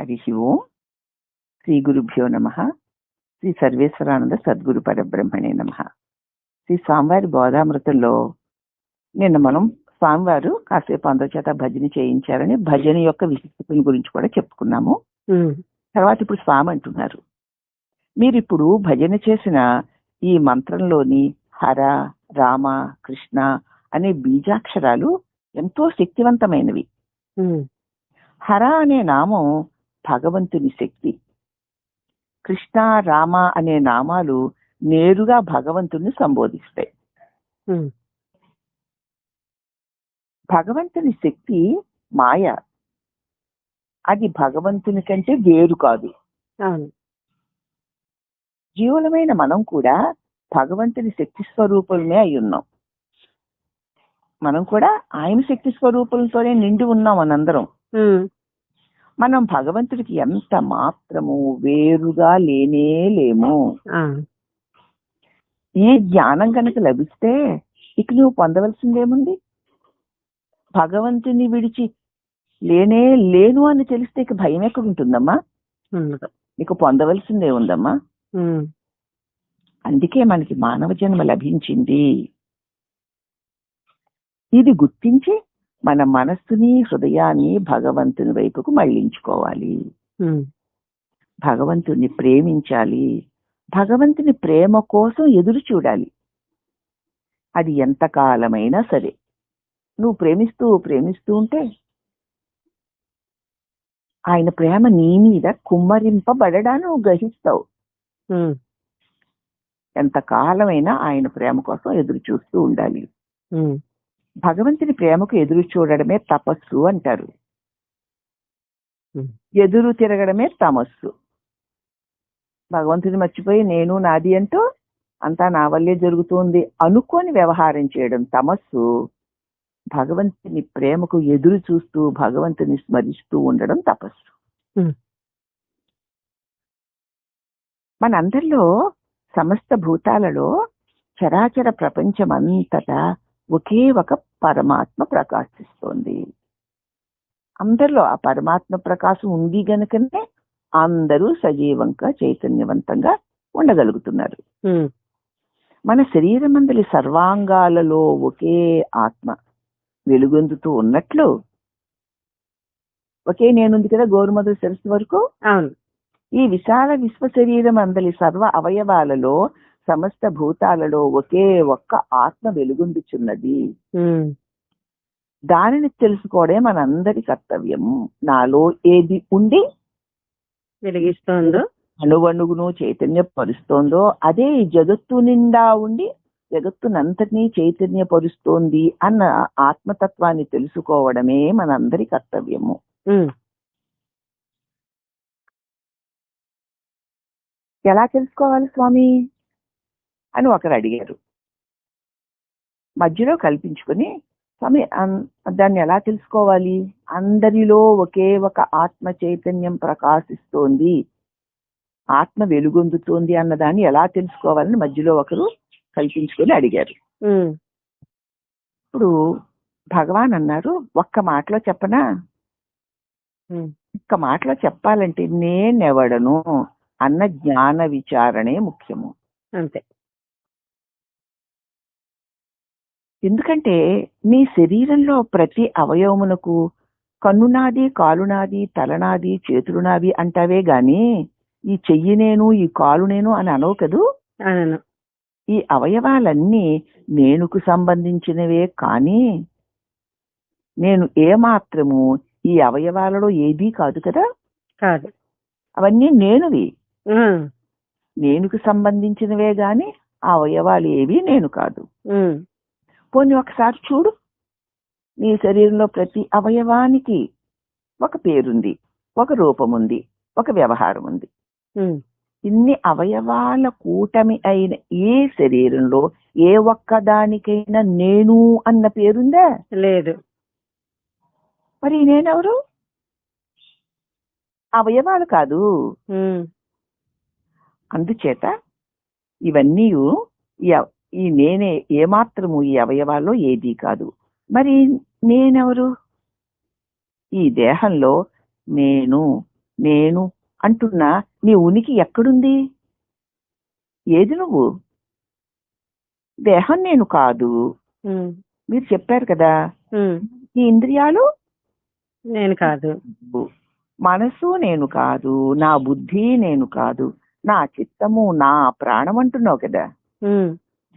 హరి ఓం శ్రీ గురుభ్యో నమ శ్రీ సర్వేశ్వరానంద సద్గురు పరబ్రహ్మణే నమ శ్రీ స్వామివారి బోధామృతంలో నిన్న మనం స్వామివారు కాసేపు అందరి చేత భజన చేయించారని భజన యొక్క విశిష్టతల గురించి కూడా చెప్పుకున్నాము. తర్వాత ఇప్పుడు స్వామి అంటున్నారు. మీరు ఇప్పుడు భజన చేసిన ఈ మంత్రంలోని హర రామ కృష్ణ అనే బీజాక్షరాలు ఎంతో శక్తివంతమైనవి. హర అనే నామం భగవంతుని శక్తి. కృష్ణ రామ అనే నామాలు నేరుగా భగవంతుని సంబోధిస్తాయి. భగవంతుని శక్తి మాయ. అది భగవంతుని కంటే వేరు కాదు. జీవులమైన మనం కూడా భగవంతుని శక్తి స్వరూపులమే అయి ఉన్నాం. మనం కూడా ఆయన శక్తి స్వరూపులతోనే నిండి ఉన్నాం మనందరం. మనం భగవంతుడికి ఎంత మాత్రము వేరుగా లేనే లేము. ఈ జ్ఞానం కనుక లభిస్తే ఇక నువ్వు పొందవలసిందేముంది? భగవంతుని విడిచి లేనే లేను అని తెలిస్తే ఇక భయం ఎక్కడ ఉంటుందమ్మా? నీకు పొందవలసిందే ఉందమ్మా? అందుకే మనకి మానవ జన్మ లభించింది. ఇది గుర్తించి మన మనస్సుని హృదయాన్ని భగవంతుని వైపుకు మళ్ళించుకోవాలి. ఉమ్, భగవంతుని ప్రేమించాలి. భగవంతుని ప్రేమ కోసం ఎదురు చూడాలి. అది ఎంత కాలమైనా సరే. నువ్వు ప్రేమిస్తూ ప్రేమిస్తూ ఉంటే ఆయన ప్రేమ నీ మీద కుమ్మరింపబడడా నువ్వు గ్రహిస్తావు. ఉమ్, ఎంత కాలమైనా ఆయన ప్రేమ కోసం ఎదురు చూస్తూ ఉండాలి. భగవంతుని ప్రేమకు ఎదురు చూడడమే తపస్సు అంటారు. ఎదురు తిరగడమే తమస్సు. భగవంతుని మర్చిపోయి నేను నాది అంటూ అంతా నా వల్లే జరుగుతుంది అనుకొని వ్యవహారం చేయడం తమస్సు. భగవంతుని ప్రేమకు ఎదురు చూస్తూ భగవంతుని స్మరిస్తూ ఉండడం తపస్సు. మనందరిలో సమస్త భూతాలలో చరాచర ప్రపంచమంతటా ఒకే ఒక పరమాత్మ ప్రకాశిస్తోంది. అందరిలో ఆ పరమాత్మ ప్రకాశం ఉంది గనుకనే అందరూ సజీవంగా చైతన్యవంతంగా ఉండగలుగుతున్నారు. మన శరీరమందలి సర్వాంగాలలో ఒకే ఆత్మ వెలుగొందుతూ ఉన్నట్లు ఒకే నేనుంది కదా గోరుమధు శిరస్సు వరకు? అవును. ఈ విశాల విశ్వ శరీరం అందలి సర్వ అవయవాలలో సమస్త భూతాలలో ఒకే ఒక్క ఆత్మ వెలుగొందుచున్నది ఉమ్, దానిని తెలుసుకోవడమే మనందరి కర్తవ్యం. నాలో ఏది ఉండి వెలిగిస్తోందో అణువణుగును చైతన్యపరుస్తోందో అదే ఈ జగత్తు నిండా ఉండి జగత్తునంతటినీ చైతన్యపరుస్తోంది అన్న ఆత్మతత్వాన్ని తెలుసుకోవడమే మనందరి కర్తవ్యము. ఎలా తెలుసుకోవాలి స్వామి? అని ఒకరు అడిగారు. మధ్యలో కల్పించుకుని స్వామి దాన్ని ఎలా తెలుసుకోవాలి? అందరిలో ఒకే ఒక ఆత్మ చైతన్యం ప్రకాశిస్తోంది. ఆత్మ వెలుగొందుతోంది అన్నదాన్ని ఎలా తెలుసుకోవాలని మధ్యలో ఒకరు కల్పించుకొని అడిగారు. ఇప్పుడు భగవాన్ అన్నారు ఒక్క మాటలో చెప్పనా? ఒక్క మాటలో చెప్పాలంటే నేనెవడను? అన్న జ్ఞాన విచారణే ముఖ్యము. అంతే. ఎందుకంటే నీ శరీరంలో ప్రతి అవయవమునకు కన్నునాది కాలునాది తలనాది చేతులునాది అంటావే గాని ఈ చెయ్యి నేను ఈ కాలు నేను అని అనవు కదూ? ఈ అవయవాలన్నీ నేనుకు సంబంధించినవే కానీ నేను ఏమాత్రము ఈ అవయవాలలో ఏదీ కాదు కదా? కాదు. అవన్నీ నేనువి. నేనుకు సంబంధించినవే గాని ఆ అవయవాలు ఏవి నేను కాదు. పోనీ ఒకసారి చూడు. నీ శరీరంలో ప్రతి అవయవానికి ఒక పేరుంది ఒక రూపం ఉంది ఒక వ్యవహారం ఉంది ఇన్ని అవయవాల కూటమి అయిన ఏ శరీరంలో ఏ ఒక్క దానికైనా నేను అన్న పేరుందా? లేదు. మరి నేనెవరు? అవయవాలు కాదు. అందుచేత ఇవన్నీ ఈ నేనే ఏమాత్రము ఈ అవయవాల్లో ఏదీ కాదు. మరి నేనెవరు? ఈ దేహంలో నేను నేను అంటున్నా నీ ఉనికి ఎక్కడుంది? ఏది నువ్వు? దేహం నేను కాదు. మీరు చెప్పారు కదా. ఈ ఇంద్రియాలు? నేను కాదు. మనసు నేను కాదు. నా బుద్ధి నేను కాదు. నా చిత్తము నా ప్రాణం అంటున్నావు కదా.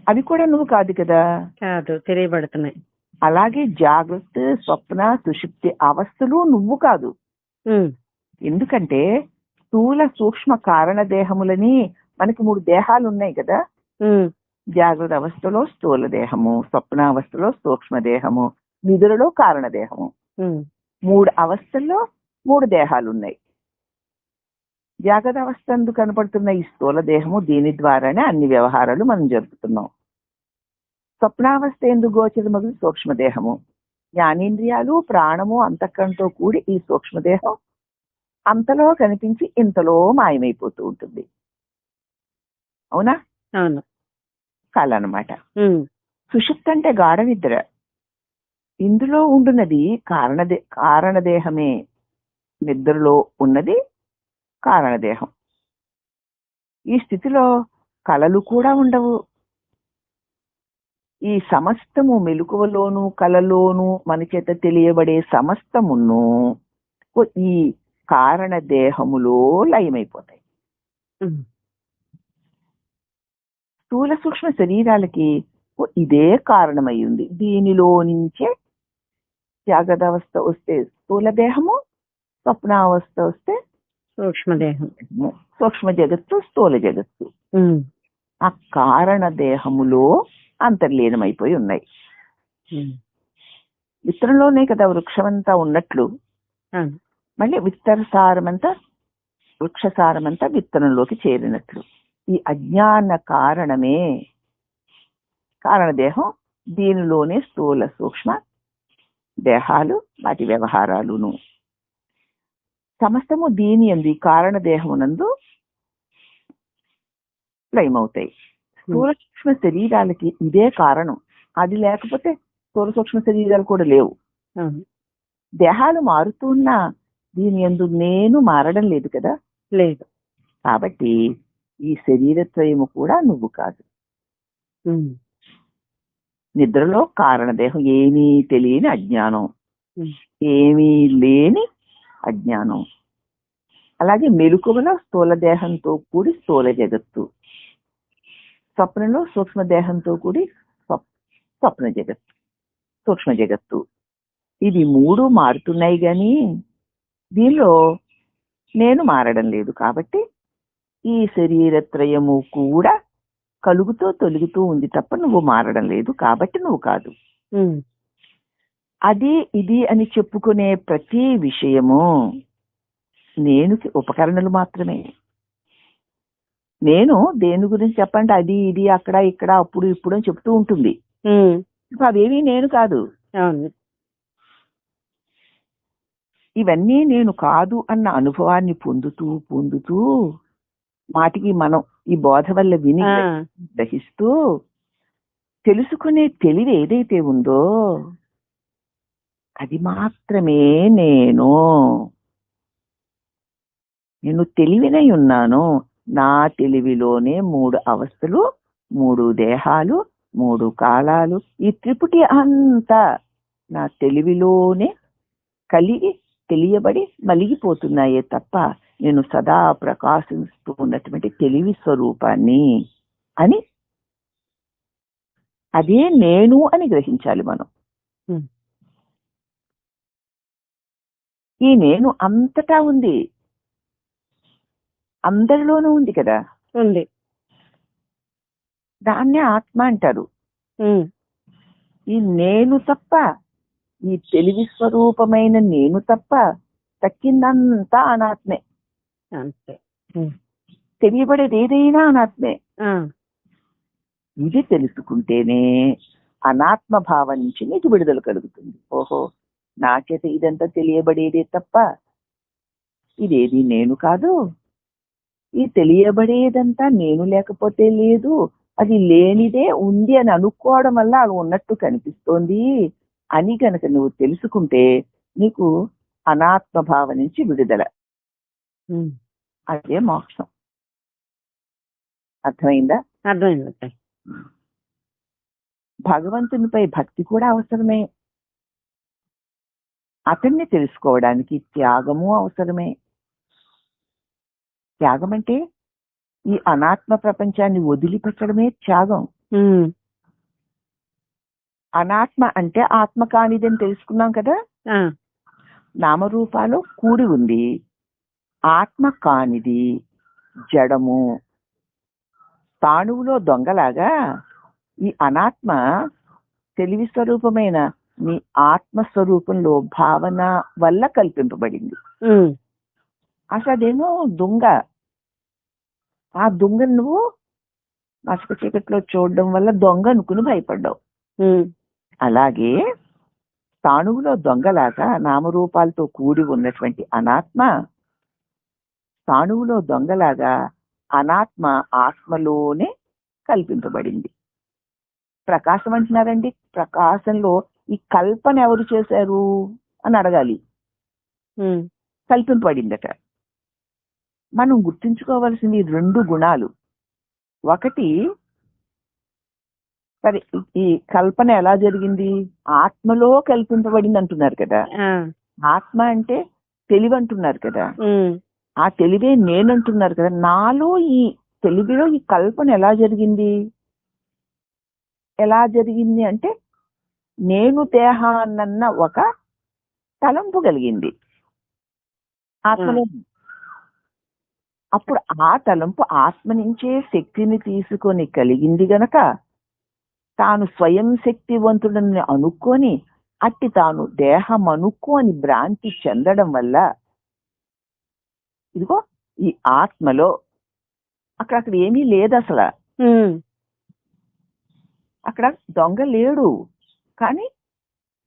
అవి కూడా నువ్వు కాదు కదా. కాదు తెలియబడుతున్నాయి. అలాగే జాగ్రత్త స్వప్న సుషుప్తి అవస్థలు నువ్వు కాదు. ఎందుకంటే స్థూల సూక్ష్మ కారణ దేహములని మనకి మూడు దేహాలు ఉన్నాయి కదా. జాగ్రత్త అవస్థలో స్థూల దేహము స్వప్నావస్థలో సూక్ష్మ దేహము నిధులలో కారణ దేహము. మూడు అవస్థల్లో మూడు దేహాలు ఉన్నాయి. జాగ్రత్త అవస్థ ఎందుకు కనపడుతున్న ఈ స్థూల దేహము దీని ద్వారానే అన్ని వ్యవహారాలు మనం జరుపుతున్నాం. స్వప్నావస్థ ఎందుకు గోచరమగు సూక్ష్మదేహము. జ్ఞానేంద్రియాలు ప్రాణము అంతఃకరణతో కూడి ఈ సూక్ష్మదేహం అంతలో కనిపించి ఇంతలో మాయమైపోతూ ఉంటుంది. అవునా? అవును. కళ అన్నమాట ఉమ్, సుషుప్తి అంటే గాఢ నిద్ర. ఇందులో ఉండున్నది కారణదే కారణదేహమే. నిద్రలో ఉన్నది కారణదేహం. ఈ స్థితిలో కలలు కూడా ఉండవు. ఈ సమస్తము మెలకువలోను కలలోను మన చేత తెలియబడే సమస్తమును ఈ కారణ దేహములో లయమైపోతాయి స్థూల సూక్ష్మ శరీరాలకి ఇదే కారణమై ఉంది దీనిలో నుంచే జాగ్రత్త అవస్థ వస్తే స్థూల దేహము స్వప్నావస్థ వస్తే సూక్ష్మదేహం. సూక్ష్మ జగత్తు స్థూల జగత్తు ఆ కారణ దేహములో అంతర్లీనమైపోయి ఉన్నాయి. విత్తనంలోనే కదా వృక్షమంతా ఉన్నట్లు. మళ్ళీ విత్తన సారమంతా వృక్ష సారమంతా విత్తనంలోకి చేరినట్లు. ఈ అజ్ఞాన కారణమే. కారణదేహం దీనిలోనే స్థూల సూక్ష్మ దేహాలు వాటి వ్యవహారాలును. సమస్తము దీని ఎందు ఈ కారణ దేహమునందు లయమవుతాయి. స్థూల సూక్ష్మ శరీరాలకి ఇదే కారణం. అది లేకపోతే స్థూల సూక్ష్మ శరీరాలు కూడా లేవు. దేహాలు మారుతున్నా దీని ఎందు నేను మారడం లేదు కదా? లేదు. కాబట్టి ఈ శరీరత్రయము కూడా నువ్వు కాదు. నిద్రలో కారణదేహం ఏమీ తెలియని అజ్ఞానం. ఏమీ లేని అజ్ఞానం. అలాగే మెలుకువల స్థూల దేహంతో కూడి స్థూల జగత్తు. స్వప్నంలో సూక్ష్మ దేహంతో కూడి స్వప్- స్వప్న జగత్తు సూక్ష్మ జగత్తు. ఇది మూడు మారుతున్నాయి గాని దీనిలో నేను మారడం లేదు కాబట్టి ఈ శరీరత్రయము కూడా కలుగుతూ తొలుగుతూ ఉంది తప్ప నువ్వు మారడం లేదు కాబట్టి నువ్వు కాదు. అది ఇది అని చెప్పుకునే ప్రతి విషయము నేనుకి ఉపకరణలు మాత్రమే. నేను దేని గురించి చెప్పండి అది ఇది అక్కడ ఇక్కడ అప్పుడు ఇప్పుడు అని చెప్తూ ఉంటుంది. అవేమీ నేను కాదు. ఇవన్నీ నేను కాదు అన్న అనుభవాన్ని పొందుతూ పొందుతూ మాటికి మనం ఈ బోధ వల్ల విని గ్రహిస్తూ తెలుసుకునే తెలివి ఏదైతే ఉందో అది మాత్రమే నేను. నేను తెలివినై ఉన్నాను. నా తెలివిలోనే మూడు అవస్థలు మూడు దేహాలు మూడు కాలాలు ఈ త్రిపుటి అంతా నా తెలివిలోనే కలిగి తెలియబడి మలిగిపోతున్నాయే తప్ప నేను సదా ప్రకాశిస్తూ ఉన్నటువంటి తెలివి స్వరూపాన్ని అని అదే నేను అని గ్రహించాలి మనం. ఈ నేను అంతటా ఉంది. అందరిలోనూ ఉంది కదా. ఉంది. దాన్నే ఆత్మ అంటారు. ఈ నేను తప్ప ఈ తెలివి స్వరూపమైన నేను తప్ప తక్కిందంతా అనాత్మే. అంతే. తెలియబడేది ఏదైనా అనాత్మే. ఇది తెలుసుకుంటేనే అనాత్మ భావం నుంచి నీకు విడుదల కలుగుతుంది. ఓహో. నా చేత ఇదంతా తెలియబడేదే తప్ప ఇదేది నేను కాదు. ఈ తెలియబడేదంతా నేను లేకపోతే లేదు. అది లేనిదే ఉంది అని అనుకోవడం వల్ల అది ఉన్నట్టు కనిపిస్తోంది అని గనక నువ్వు తెలుసుకుంటే నీకు అనాత్మ భావం నుంచి విడుదల. అదే మోక్షం. అర్థమైందా? అర్థమైంది భగవంతునిపై భక్తి కూడా అవసరమే. అతన్ని తెలుసుకోవడానికి త్యాగము అవసరమే. త్యాగం అంటే ఈ అనాత్మ ప్రపంచాన్ని వదిలిపెట్టడమే త్యాగం. అనాత్మ అంటే ఆత్మ కానిదని తెలుసుకున్నాం కదా? నామరూపాలు కూడి ఉంది. ఆత్మ కానిది జడము. తాణువులో దొంగలాగా ఈ అనాత్మ తెలివి స్వరూపమైన? నీ ఆత్మ స్వరూపంలో భావన వల్ల కల్పింపబడింది. అదేమో దొంగ. ఆ దొంగను నువ్వు మసక చీకట్లో చూడడం వల్ల దొంగ అనుకుని భయపడ్డావు. అలాగే తాణువులో దొంగలాగా నామరూపాలతో కూడి ఉన్నటువంటి అనాత్మ తాణువులో దొంగలాగా అనాత్మ ఆత్మలోనే కల్పింపబడింది. ప్రకాశం అంటున్నారండి. ప్రకాశంలో ఈ కల్పన ఎవరు చేశారు అని అడగాలి. ఉమ్. కల్పింపబడిందట మనం గుర్తుంచుకోవాల్సింది రెండు గుణాలు. ఒకటి సరే ఈ కల్పన ఎలా జరిగింది? ఆత్మలో కల్పింపబడింది అంటున్నారు కదా. ఆత్మ అంటే తెలివి అంటున్నారు కదా. ఆ తెలివే నేనంటున్నారు కదా. నాలో ఈ తెలివిలో ఈ కల్పన ఎలా జరిగింది? ఎలా జరిగింది అంటే నేను దేహాన్నన్న ఒక తలంపు కలిగింది. ఆత్మలో అప్పుడు ఆ తలంపు ఆత్మ నుంచే శక్తిని తీసుకొని కలిగింది గనక తాను స్వయం శక్తివంతుడని అనుకొని అట్టి తాను దేహం అనుకోని భ్రాంతి చెందడం వల్ల ఇదిగో ఈ ఆత్మలో అక్కడ అక్కడ ఏమీ లేదు అసలు. అక్కడ దొంగ లేడు. కానీ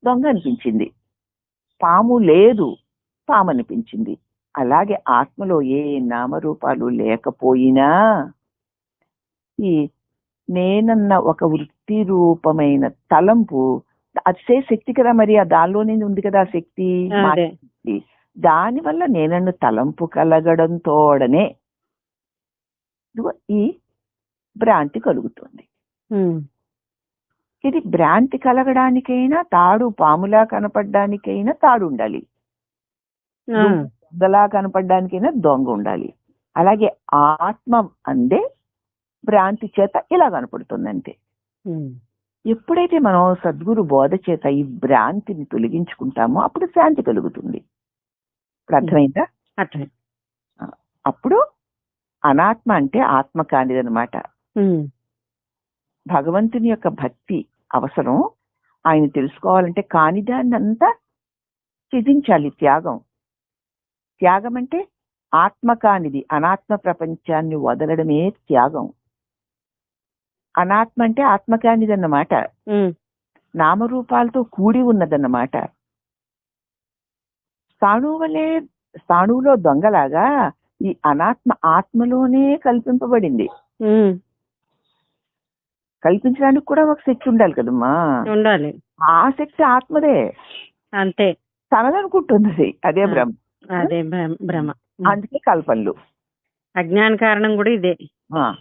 దొంగ అనిపించింది పాము లేదు పాము అనిపించింది అలాగే ఆత్మలో ఏ నామరూపాలు లేకపోయినా ఈ నేనన్న ఒక వృత్తి రూపమైన తలంపు అతిశయ శక్తి కదా మరి ఆ దానిలోనే ఉంది కదా శక్తి. దాని వల్ల నేనన్ను తలంపు కలగడంతోడనే ఇదిగో ఈ భ్రాంతి కలుగుతుంది. ఇది భ్రాంతి కలగడానికైనా తాడు పాములా కనపడడానికైనా తాడు ఉండాలి. దొంగలా కనపడడానికైనా దొంగ ఉండాలి. అలాగే ఆత్మ అందే భ్రాంతి చేత ఇలా కనపడుతుంది అంతే. ఎప్పుడైతే మనం సద్గురు బోధ చేత ఈ భ్రాంతిని తొలగించుకుంటామో అప్పుడు శాంతి కలుగుతుంది. ఇప్పుడు అర్థమైందా. అట్లే అప్పుడు అనాత్మ అంటే ఆత్మ కానిదనమాట. భగవంతుని యొక్క భక్తి అవసరం. ఆయన తెలుసుకోవాలంటే కానిదాన్నంతా త్యజించాలి త్యాగం. త్యాగం అంటే ఆత్మ కానిది అనాత్మ ప్రపంచాన్ని వదలడమే త్యాగం. అనాత్మ అంటే ఆత్మ కానిదన్నమాట. నామరూపాలతో కూడి ఉన్నదన్నమాట. స్థాణువు వలె స్థాణువులో దొంగలాగా ఈ అనాత్మ ఆత్మలోనే కల్పింపబడింది. కల్పించడానికి కూడా ఒక శక్తి ఉండాలి కదమ్మా. ఉండాలి. ఆ శక్తి ఆత్మదే. అంతే. తనదనుకుంటున్నది అదే. భ్రమ అదే భ్రమ-. అందుకే కల్పనలు. అజ్ఞాన కారణం కూడా ఇదే.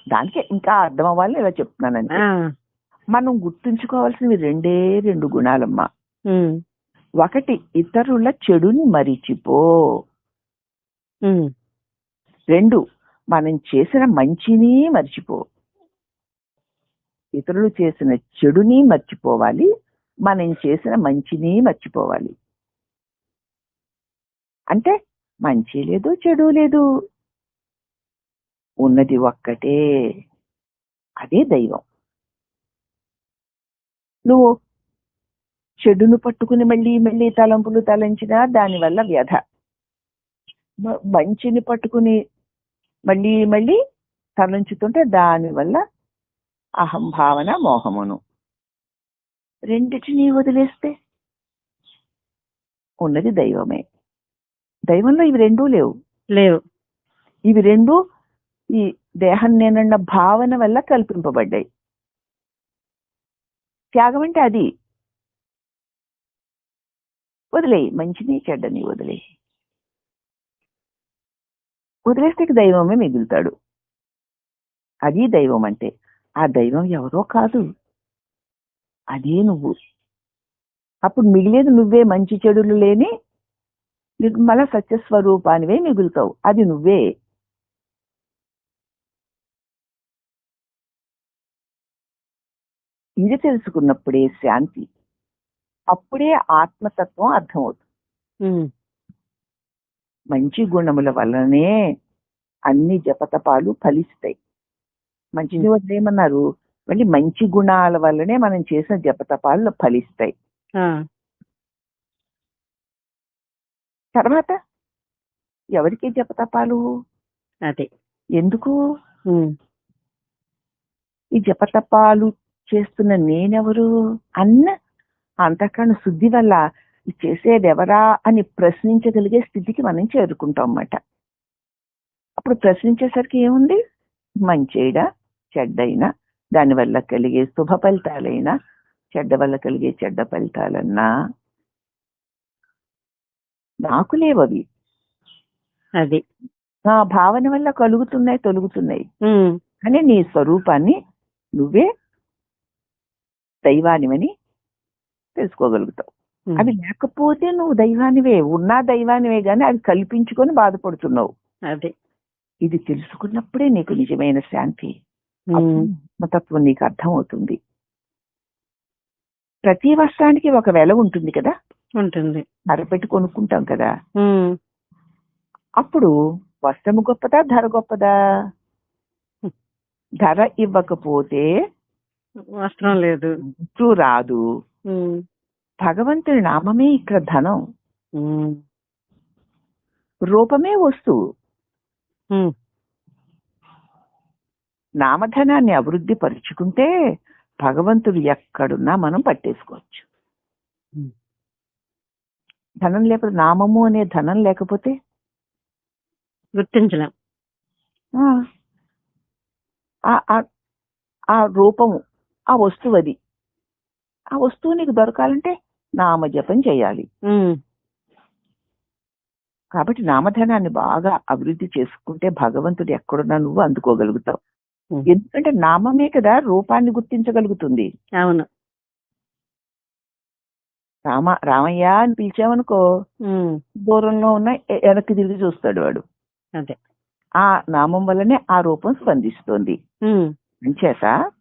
దానికే ఇంకా అర్థం అవ్వాలని ఇలా చెప్తున్నానంటే ఆ. మనం గుర్తుంచుకోవాల్సినవి రెండే రెండు గుణాలమ్మా. ఒకటి ఇతరుల చెడుని మరిచిపో. రెండు మనం చేసిన మంచిని మర్చిపో. ఇతరులు చేసిన చెడుని మర్చిపోవాలి మనం చేసిన మంచిని మర్చిపోవాలి. అంటే మంచి లేదు చెడు లేదు. ఉన్నది ఒక్కటే. అదే దైవం. నువ్వు చెడును పట్టుకుని మళ్ళీ మళ్ళీ తలంపులు తలంచినా దానివల్ల వ్యధ. మంచిని పట్టుకుని మళ్ళీ మళ్ళీ తలంచుతుంటే దానివల్ల అహంభావన మోహమును. రెండిటిని వదిలేస్తే ఉన్నది దైవమే. దైవంలో ఇవి రెండూ లేవు. లేవు. ఇవి రెండు ఈ దేహం నేనన్న భావన వల్ల కల్పింపబడ్డాయి. త్యాగం అంటే అది. వదిలేయి మంచిని చెడ్డని వదిలేయి. వదిలేస్తే దైవమే మిగులుతాడు. అది దైవం అంటే ఆ దైవం ఎవరో కాదు. అదే నువ్వు. అప్పుడు మిగిలేది నువ్వే మంచి చెడులు లేని నిర్మల సత్యస్వరూపానివే మిగులుతావు. అది నువ్వే. ఇది తెలుసుకున్నప్పుడే శాంతి. అప్పుడే ఆత్మతత్వం అర్థమవుతుంది. మంచి గుణముల వల్లనే అన్ని జపతపాలు ఫలిస్తాయి. మంచిది వదిలేమన్నారు మళ్ళీ మంచి గుణాల వల్లనే మనం చేసిన జపతపాలు ఫలిస్తాయి. తర్వాత ఎవరికి జపతపాలు? అదే. ఎందుకు? ఈ జపతపాలు చేస్తున్న నేనెవరు? అన్న అంతకన్నా శుద్ధి వల్ల ఇది చేసేది ఎవరా అని ప్రశ్నించగలిగే స్థితికి మనం చేరుకుంటాం అన్నమాట. అప్పుడు ప్రశ్నించేసరికి ఏముంది? మంచేడా? చెడ్డైనా దానివల్ల కలిగే శుభ ఫలితాలైనా చెడ్డ వల్ల కలిగే చెడ్డ ఫలితాలన్నా నాకు లేవవి అది. నా భావన వల్ల కలుగుతున్నాయి తొలుగుతున్నాయి. కానీ నీ స్వరూపాన్ని నువ్వే దైవానివని తెలుసుకోగలుగుతావు. అది లేకపోతే నువ్వు దైవానివే ఉన్నా దైవానివే గాని అది కల్పించుకొని బాధపడుతున్నావు. అదే. ఇది తెలుసుకున్నప్పుడే నీకు నిజమైన శాంతి. ఆత్మతత్వం నీకు అర్థమవుతుంది. ప్రతి వస్త్రానికి ఒక వెల ఉంటుంది కదా? ఉంటుంది. ధర పెట్టి కొనుక్కుంటాం కదా? అప్పుడు వస్త్రము గొప్పదా ధర గొప్పదా? ధర ఇవ్వకపోతే వస్త్రం లేదు. వస్తువు రాదు. భగవంతుని నామమే ఇక్కడ ధనం. రూపమే వస్తువు. నామధనాన్ని అభివృద్ధి పరుచుకుంటే భగవంతుడు ఎక్కడున్నా మనం పట్టేసుకోవచ్చు. ధనం లేకపోతే నామము అనే ధనం లేకపోతే? గుర్తించలేం. ఆ, రూపము ఆ వస్తువు అది. ఆ వస్తువు నీకు దొరకాలంటే నామజపం చేయాలి. కాబట్టి నామధనాన్ని బాగా అభివృద్ధి చేసుకుంటే భగవంతుడు ఎక్కడున్నా నువ్వు అందుకోగలుగుతావు. ఎందుకంటే నామమే కదా రూపాన్ని గుర్తించగలుగుతుంది. అవును. రామ రామయ్య అని పిలిచామనుకో దూరంలో ఉన్న వెనక్కి తిరిగి చూస్తాడు వాడు. అదే. ఆ నామం వల్లనే ఆ రూపం స్పందిస్తుంది. అంచేత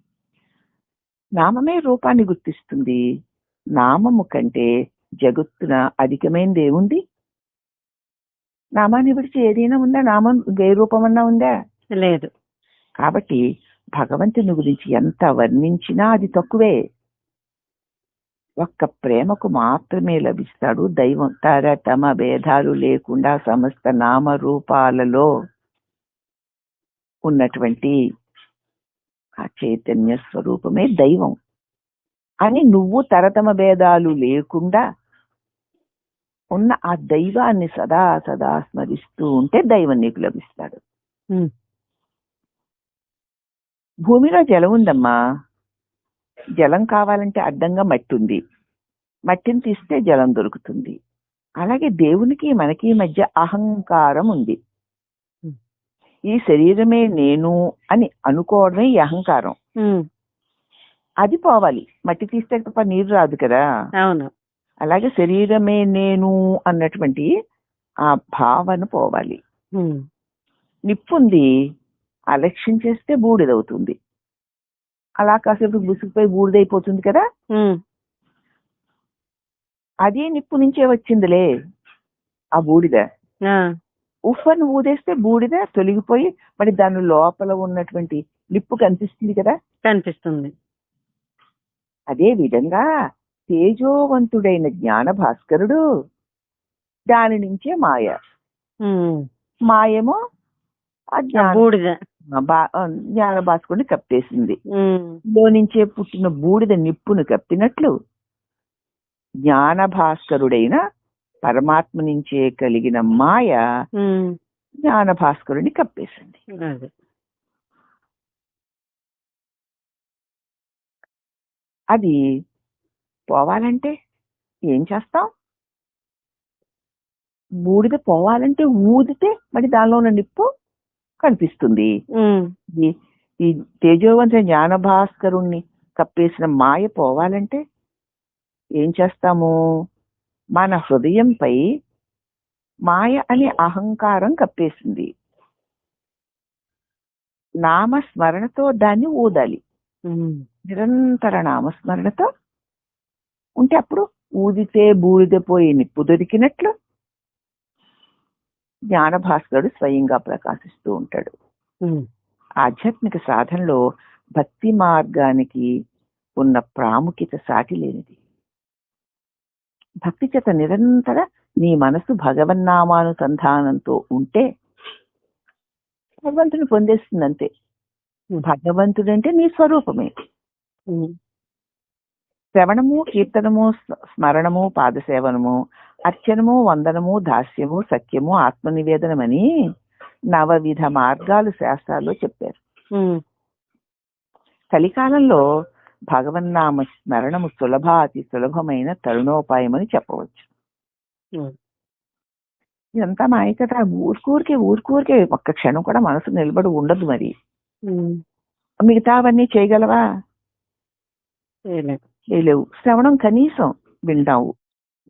నామమే రూపాన్ని గుర్తిస్తుంది. నామము కంటే జగత్తున అధికమైనది ఏముంది నామాన్ని విడిచి ఏదైనా ఉందా? నామం ఏ రూపమన్నా ఉందా? లేదు. కాబట్టి భగవంతుని గురించి ఎంత వర్ణించినా అది తక్కువే. ఒక్క ప్రేమకు మాత్రమే లభిస్తాడు దైవం. తరతమ భేదాలు లేకుండా సమస్త నామరూపాలలో ఉన్నటువంటి ఆ చైతన్య స్వరూపమే దైవం. అని నువ్వు తరతమ భేదాలు లేకుండా ఉన్న ఆ దైవాన్ని సదా సదా స్మరిస్తూ ఉంటే దైవం నీకు లభిస్తాడు. భూమిలో జలం ఉందమ్మా. జలం కావాలంటే అడ్డంగా మట్టి ఉంది మట్టిని తీస్తే జలం దొరుకుతుంది. అలాగే దేవునికి మనకి మధ్య అహంకారం ఉంది. ఈ శరీరమే నేను అని అనుకోవడమే ఈ అహంకారం. అది పోవాలి. మట్టి తీస్తే తప్ప నీరు రాదు కదా. అవును. అలాగే శరీరమే నేను అన్నటువంటి ఆ భావన పోవాలి. ఉమ్, నిప్పుంది. అలక్ష్యం చేస్తే బూడిదవుతుంది. అలా కాసేపు గుసుకుపోయి బూడిదైపోతుంది కదా? అదే నిప్పు నుంచే వచ్చిందిలే ఆ బూడిద. ఆ, ఉఫ్ అని ఊదేస్తే బూడిద తొలగిపోయి మరి దాని లోపల ఉన్నటువంటి నిప్పు కనిపిస్తుంది కదా? కనిపిస్తుంది. అదే విధంగా తేజోవంతుడైన జ్ఞాన భాస్కరుడు దాని నుంచే మాయ. మాయేమో బూడిద. బా- ఆ జ్ఞాన భాస్కరుడిని కప్పేసింది. ఉమ్, లో నుంచే పుట్టిన బూడిద నిప్పును కప్పినట్లు జ్ఞాన భాస్కరుడైన పరమాత్మ నుంచే కలిగిన మాయ జ్ఞాన భాస్కరుడిని కప్పేసింది. అదే. అది పోవాలంటే ఏం చేస్తాం? బూడిద పోవాలంటే ఊదితే మరి దానిలో ఉన్న నిప్పు కనిపిస్తుంది. ఈ తేజోవంత జ్ఞానభాస్కరుణ్ణి కప్పేసిన మాయ పోవాలంటే ఏం చేస్తాము? మన హృదయంపై మాయ అనే అహంకారం కప్పేసింది. నామస్మరణతో దాన్ని ఊదాలి. నిరంతర నామస్మరణతో ఉంటే అప్పుడు ఊదితే బూడిద పోయి నిప్పు దొరికినట్లు జ్ఞానభాస్కరుడు స్వయంగా ప్రకాశిస్తూ ఉంటాడు. ఆధ్యాత్మిక సాధనలో భక్తి మార్గానికి ఉన్న ప్రాముఖ్యత సాటి లేనిది. భక్తి చేత నిరంతర నీ మనసు భగవన్నామానుసంధానంతో ఉంటే భగవంతుని పొందేస్తుంది అంతే భగవంతుడు అంటే నీ స్వరూపమే. శ్రవణము కీర్తనము స్మ- స్మరణము పాదసేవనము అర్చనము వందనము దాస్యము సఖ్యము ఆత్మనివేదనమని నవవిధ మార్గాలు శాస్త్రాల్లో చెప్పారు. కలికాలంలో భగవన్నామ స్మరణము సులభ అతి సులభమైన తరుణోపాయమని చెప్పవచ్చు. ఉమ్, ఇదంతా మాయ కదా ఊరుకూరికే ఊరుకూరికే ఒక్క క్షణం కూడా మనసు నిలబడి ఉండదు మరి. మిగతావన్నీ చేయగలవా. చేయలేవు. శ్రవణం కనీసం వింటావు.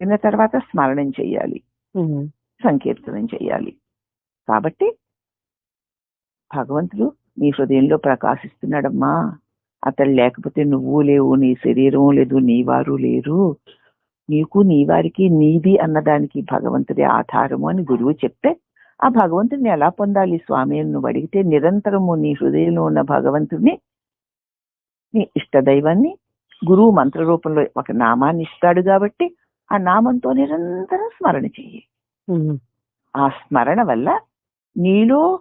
విన్న తర్వాత స్మరణం చేయాలి సంకీర్తనం చేయాలి కాబట్టి భగవంతుడు నీ హృదయంలో ప్రకాశిస్తున్నాడమ్మా. అతడు లేకపోతే నువ్వు లేవు నీ శరీరం లేదు నీ వారు లేరు. నీకు నీ వారికి నీది అన్నదానికి భగవంతుడి ఆధారము అని గురువు చెప్తే ఆ భగవంతుడిని ఎలా పొందాలి? స్వామి అని నువ్వు అడిగితే నిరంతరము నీ హృదయంలో ఉన్న భగవంతుడిని నీ ఇష్టదైవాన్ని గురువు మంత్ర రూపంలో ఒక నామాన్ని ఇస్తాడు కాబట్టి ఆ నామంతో నిరంతరం స్మరణ చెయ్యి. ఆ స్మరణ వల్ల నీలో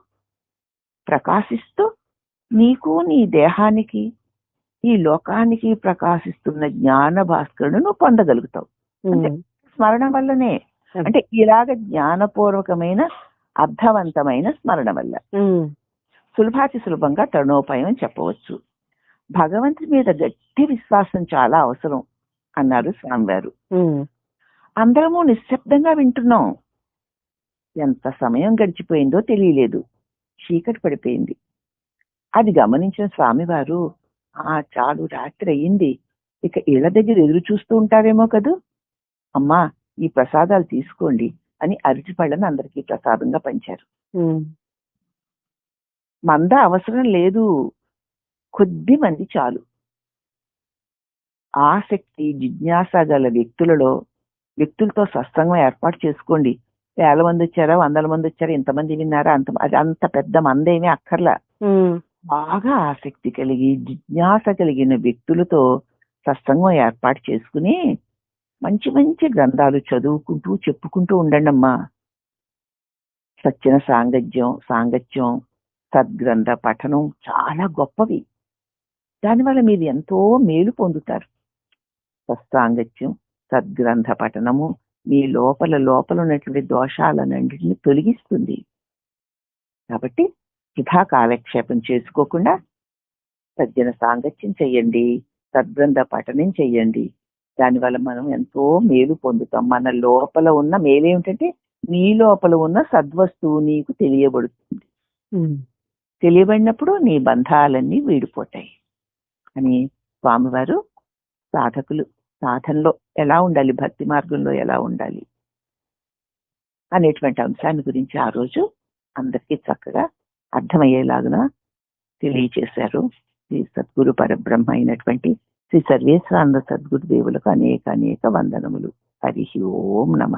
ప్రకాశిస్తూ నీకు నీ దేహానికి ఈ లోకానికి ప్రకాశిస్తున్న జ్ఞాన భాస్కరుడు నువ్వు పొందగలుగుతావు. స్మరణ వల్లనే. అంటే ఇలాగ జ్ఞానపూర్వకమైన అర్థవంతమైన స్మరణ వల్ల. సులభాతి సులభంగా తరుణోపాయం అని చెప్పవచ్చు. భగవంతుడి మీద గట్టి విశ్వాసం చాలా అవసరం అన్నారు స్వామివారు. అందరము నిశ్శబ్దంగా వింటున్నాం. ఎంత సమయం గడిచిపోయిందో తెలియలేదు. చీకటి పడిపోయింది. అది గమనించిన స్వామివారు ఆ చాలు రాత్రి అయ్యింది. ఇక ఇళ్ళ దగ్గర ఎదురు చూస్తూ ఉంటారేమో కదూ? అమ్మా ఈ ప్రసాదాలు తీసుకోండి అని అరటిపళ్ళని అందరికీ ప్రసాదంగా పంచారు. మంద అవసరం లేదు. కొద్ది మంది చాలు. ఆసక్తి జిజ్ఞాస గల వ్యక్తులలో వ్యక్తులతో సత్సంగం ఏర్పాటు చేసుకోండి. వేల మంది వచ్చారా? వందల మంది వచ్చారా? ఇంతమంది విన్నారా? అంత అది అంత పెద్ద మందేమీ అక్కర్లా. బాగా ఆసక్తి కలిగి జిజ్ఞాస కలిగిన వ్యక్తులతో సత్సంగం ఏర్పాటు చేసుకుని మంచి మంచి గ్రంథాలు చదువుకుంటూ చెప్పుకుంటూ ఉండండి అమ్మా. సత్యన సాంగత్యం సాంగత్యం సద్గ్రంథ పఠనం చాలా గొప్పవి. దానివల్ల మీరు ఎంతో మేలు పొందుతారు. సత్సాంగత్యం సద్గ్రంథ పఠనము మీ లోపల లోపల ఉన్నటువంటి దోషాలన్నింటినీ తొలగిస్తుంది. కాబట్టి వృధా కాలక్షేపం చేసుకోకుండా సజ్జన సాంగత్యం చెయ్యండి సద్గ్రంథ పఠనం చెయ్యండి. దానివల్ల మనం ఎంతో మేలు పొందుతాం. మన లోపల ఉన్న మేలేమిటంటే నీ లోపల ఉన్న సద్వస్తువు నీకు తెలియబడుతుంది. తెలియబడినప్పుడు నీ బంధాలన్నీ వీడిపోతాయి. అని స్వామివారు సాధకులు సాధనలో ఎలా ఉండాలి? భక్తి మార్గంలో ఎలా ఉండాలి? అనేటువంటి అంశాన్ని గురించి ఆ రోజు అందరికీ చక్కగా అర్థమయ్యేలాగున తెలియచేశారు. శ్రీ సద్గురు పరబ్రహ్మ అయినటువంటి శ్రీ సర్వేశ్వరానంద సద్గురు దేవులకు అనేక అనేక వందనములు. హరి ఓం నమ.